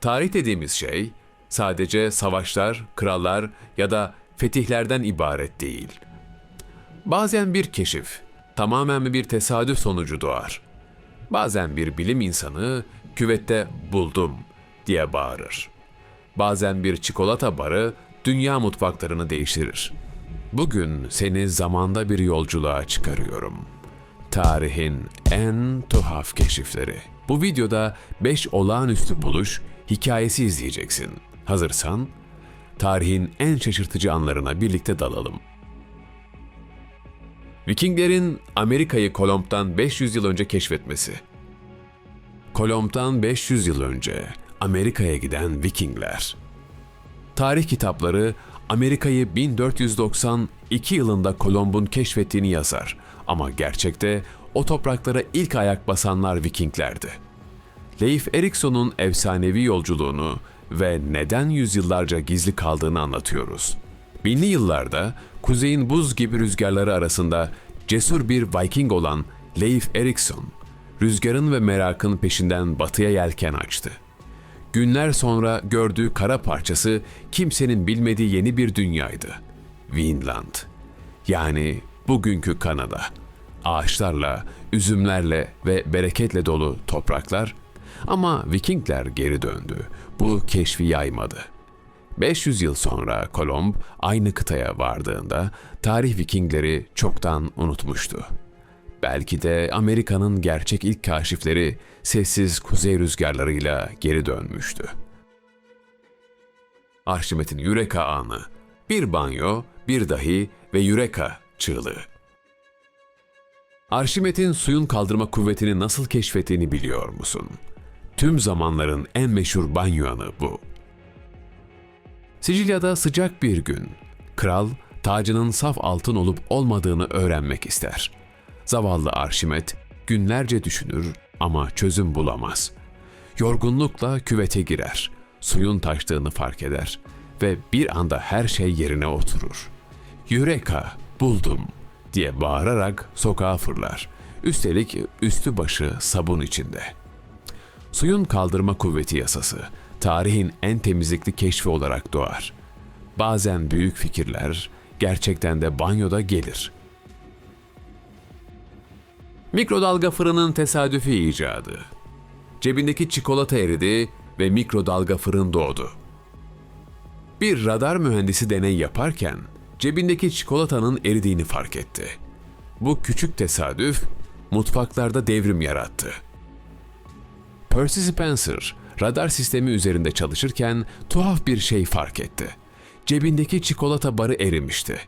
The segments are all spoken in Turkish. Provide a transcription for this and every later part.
Tarih dediğimiz şey sadece savaşlar, krallar ya da fetihlerden ibaret değil. Bazen bir keşif, tamamen bir tesadüf sonucu doğar. Bazen bir bilim insanı küvette buldum diye bağırır. Bazen bir çikolata barı dünya mutfaklarını değiştirir. Bugün seni zamanda bir yolculuğa çıkarıyorum. Tarihin en tuhaf keşifleri. Bu videoda 5 olağanüstü buluş hikayesi izleyeceksin. Hazırsan tarihin en şaşırtıcı anlarına birlikte dalalım. Vikinglerin Amerika'yı Kolomb'dan 500 yıl önce keşfetmesi. Kolomb'dan 500 yıl önce Amerika'ya giden Vikingler. Tarih kitapları Amerika'yı 1492 yılında Kolomb'un keşfettiğini yazar ama gerçekte o topraklara ilk ayak basanlar Vikinglerdi. Leif Erikson'un efsanevi yolculuğunu ve neden yüzyıllarca gizli kaldığını anlatıyoruz. Binli yıllarda kuzeyin buz gibi rüzgarları arasında cesur bir Viking olan Leif Erikson, rüzgarın ve merakın peşinden batıya yelken açtı. Günler sonra gördüğü kara parçası kimsenin bilmediği yeni bir dünyaydı. Vinland. Yani bugünkü Kanada. Ağaçlarla, üzümlerle ve bereketle dolu topraklar ama Vikingler geri döndü. Bu keşfi yaymadı. 500 yıl sonra Kolomb aynı kıtaya vardığında tarih Vikingleri çoktan unutmuştu. Belki de Amerika'nın gerçek ilk kaşifleri sessiz kuzey rüzgarlarıyla geri dönmüştü. Arşimet'in Yureka anı. Bir banyo, bir dahi ve Yureka çığlığı. Arşimet'in suyun kaldırma kuvvetini nasıl keşfettiğini biliyor musun? Tüm zamanların en meşhur banyo anı bu. Sicilya'da sıcak bir gün. Kral, tacının saf altın olup olmadığını öğrenmek ister. Zavallı Arşimet günlerce düşünür ama çözüm bulamaz. Yorgunlukla küvete girer. Suyun taştığını fark eder ve bir anda her şey yerine oturur. Yüreka, buldum diye bağırarak sokağa fırlar. Üstelik üstü başı sabun içinde. Suyun kaldırma kuvveti yasası tarihin en temizlikli keşfi olarak doğar. Bazen büyük fikirler gerçekten de banyoda gelir. Mikrodalga fırının tesadüfi icadı. Cebindeki çikolata eridi ve mikrodalga fırın doğdu. Bir radar mühendisi deney yaparken cebindeki çikolatanın eridiğini fark etti. Bu küçük tesadüf mutfaklarda devrim yarattı. Percy Spencer radar sistemi üzerinde çalışırken tuhaf bir şey fark etti. Cebindeki çikolata barı erimişti.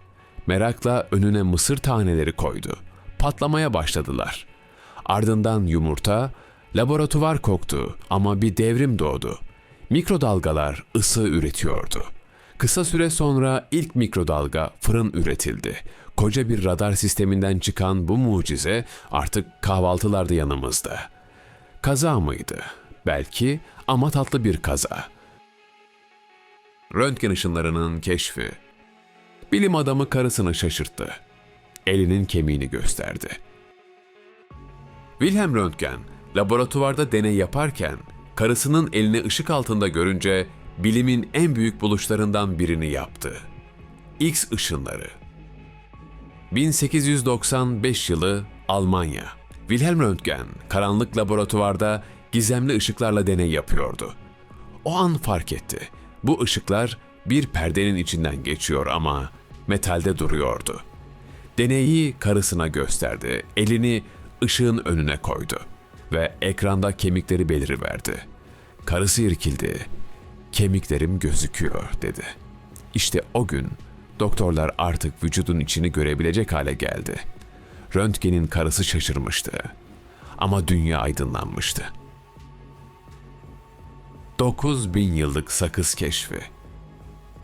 Merakla önüne mısır taneleri koydu. Patlamaya başladılar. Ardından yumurta, laboratuvar koktu ama bir devrim doğdu. Mikrodalgalar ısı üretiyordu. Kısa süre sonra ilk mikrodalga fırın üretildi. Koca bir radar sisteminden çıkan bu mucize artık kahvaltılarda yanımızda. Kaza mıydı? Belki ama tatlı bir kaza. Röntgen ışınlarının keşfi. Bilim adamı karısını şaşırttı. Elinin kemiğini gösterdi. Wilhelm Röntgen laboratuvarda deney yaparken karısının elini ışık altında görünce bilimin en büyük buluşlarından birini yaptı. X ışınları. 1895 yılı Almanya. Wilhelm Röntgen karanlık laboratuvarda gizemli ışıklarla deney yapıyordu. O an fark etti. Bu ışıklar bir perdenin içinden geçiyor ama metalde duruyordu. Deneyi karısına gösterdi. Elini ışığın önüne koydu ve ekranda kemikleri beliriverdi. Karısı irkildi. Kemiklerim gözüküyor dedi. İşte o gün doktorlar artık vücudun içini görebilecek hale geldi. Röntgen'in karısı şaşırmıştı. Ama dünya aydınlanmıştı. 9000 yıllık sakız keşfi.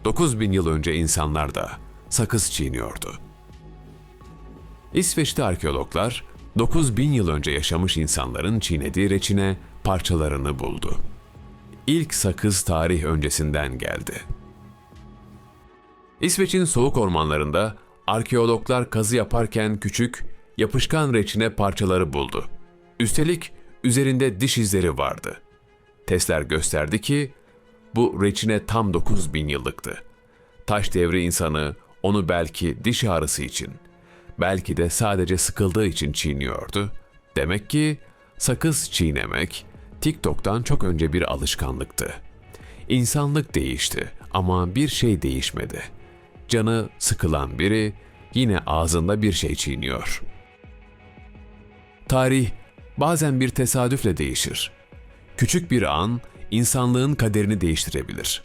9000 yıl önce insanlar da sakız çiğniyordu. İsveç'te arkeologlar 9000 yıl önce yaşamış insanların çiğnediği reçine parçalarını buldu. İlk sakız tarih öncesinden geldi. İsveç'in soğuk ormanlarında arkeologlar kazı yaparken küçük, yapışkan reçine parçaları buldu. Üstelik üzerinde diş izleri vardı. Testler gösterdi ki Bu reçine tam 9000 yıllıktı. Taş devri insanı onu belki diş ağrısı için, belki de sadece sıkıldığı için çiğniyordu. Demek ki sakız çiğnemek TikTok'tan çok önce bir alışkanlıktı. İnsanlık değişti ama bir şey değişmedi. Canı sıkılan biri yine ağzında bir şey çiğniyor. Tarih bazen bir tesadüfle değişir. Küçük bir an insanlığın kaderini değiştirebilir.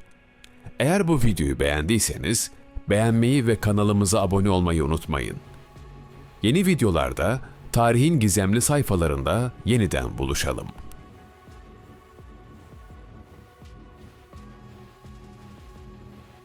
Eğer bu videoyu beğendiyseniz beğenmeyi ve kanalımıza abone olmayı unutmayın. Yeni videolarda tarihin gizemli sayfalarında yeniden buluşalım.